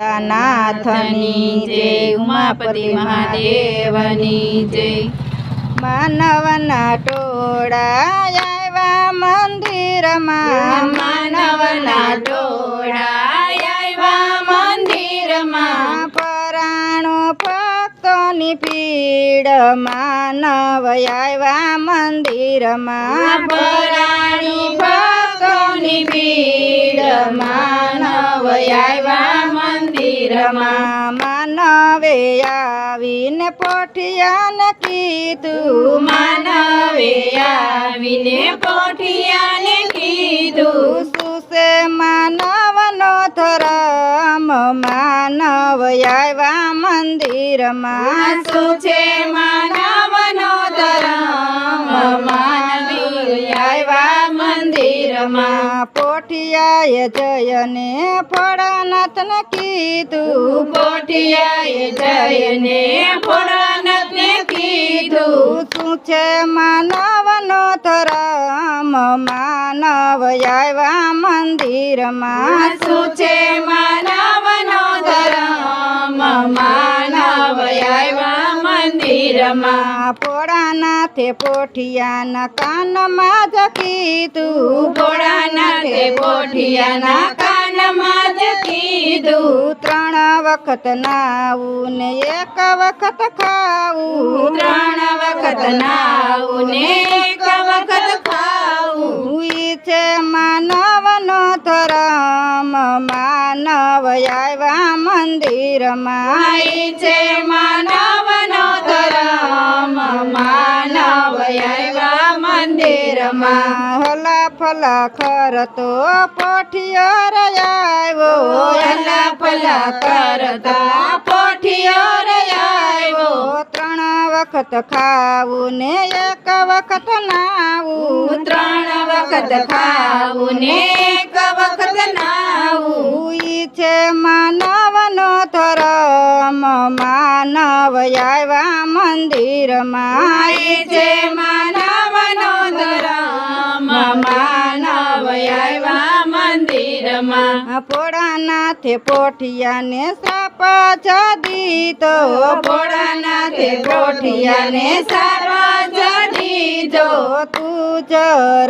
નાથની જય, ઉમાપતિ મહાદેવની જય. માનવના ટોળા આવ્યા મંદિરમાં. માનવના ટોળા આવ્યા મંદિરમાં. પરાણો ભક્તોની પીડ માનવ આવ્યા મંદિરમાં. પરાણી ભક્તોની પીડ માનવ આવ્યા મંદિરમાં માનવે આવીને પોઠિયાને કીધું. માનવે આવીને પોઠિયાને કીધું. સુસે માનવનો ધરમ? માનવ આવ્યા મંદિરમાં. શું છે માનવનો ધરમ? માનવી આવ્યા મંદિરમાં પોઠિયાએ જયને ફળનાથને કીધું. પોઠિયાએ જયને ને કીધું. શું છે માનવનો ધરમ? માનવ આવ્યા મંદિરમાં. શું છે માનવનો ધરમ? માનવ આવ્યા મંદિરમાં. પોળાનાથે પોઠિયાના કાનમાં જ કીધું, ભોળાનાથે પોઠિયાના કાનમાં જ કીધું, ત્રણ વખત નાવું ને એક વખત ખાવું, ત્રણ વખત નાવું ને એક વખત ખાવું. છે માનવનો ધરમ, માનવ આવ્યા મંદિરમાં. છે માનવનો મંદિરમાં હલા ફલા ખરતો પોઠિયો રે આવ્યો હલા પલા કરતા પોઠિયો રે આવ્યો ત્રણ વખત ખાવું ને એક વખત નાવું ત્રણ વખત ખાવું ને એક વખત નાવું ઈ છે માનવનો ધરમ. માનવ આવ્યા મંદિરમાં. છે માનવનો ધર્મ માનવ આવ્યા મંદિરમાં પોળાનાથે પોઠિયાને શ્રાપ જ પોઠિયાને દીધો તું જ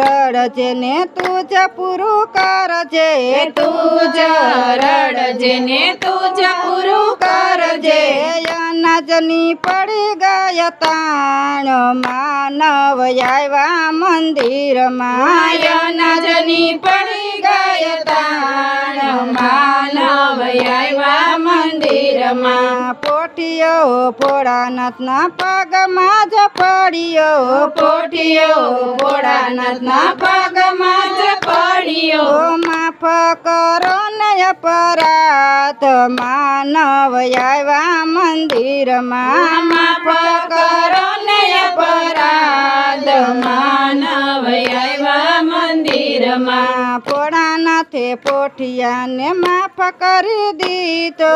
રડજે ને તું જ પૂરું કરજે તું જ રડજે ને તું જ પૂરું કરજે અનાજની પડી ગયા તાણ માનવ આવ્યા મંદિરમાં. માયનાજની પડી ગયા તાણ માનવ આવ્યા મંદિરમાં. પોઠિયો ભોળાનાથના પગમાં જ પડ્યો પોઠિયો ભોળાનાથના પગમાં જ પડ્યો માફ કરો અપરાધ માનવ આવ્યા મંદિરમાં. માફ કરો ને પરાત માનવ આવ્યા મંદિરમાં. ભોળાનાથે પોઠિયાને માફ કરી દીધો.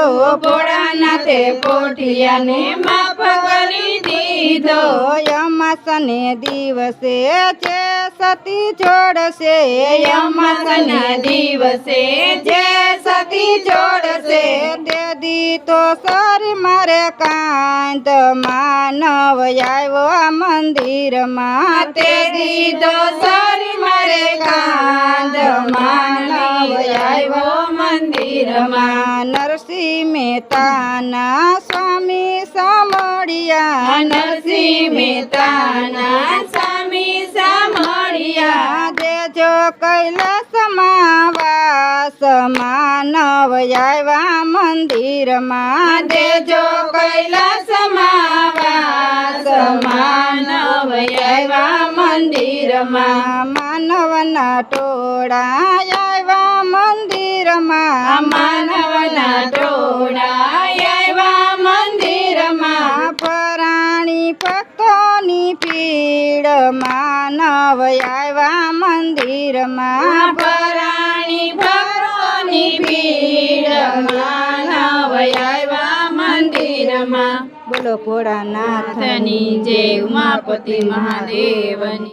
ભોળાનાથે પોઠિયાને માફ કરી દીધો. યમસને દિવસે જે સતી જોડશે. યમસને દિવસે જે સતી જોડશે. દેદી દી તો સરી મારે કાંત માનવ આવ્યો મંદિરમાં. તે દીધો સારી મારે કાંત માનવ આવ્યો મંદિરમાં. નરસિંહ મહેતાના સ્વામી સામળિયા નરસિંહ મહેતાના સ્વામી સામળિયા દેજો કૈલાસમાં વાસ નવ આવ્યા મંદિરમાં દેજો કૈલાસમાં આવ્યા મંદિરમાં માનવના ટોળા આવ્યા મંદિરમાં માનવના ટોળા આવ્યા મંદિરમાં પરાણી ભક્તોની પીડ માનવ આવ્યા મંદિરમાં પરાણી ભક્તોની મંદિરમાં બોલો ભોળાનાથની નાથની જય ઉમાપતિ મહાદેવની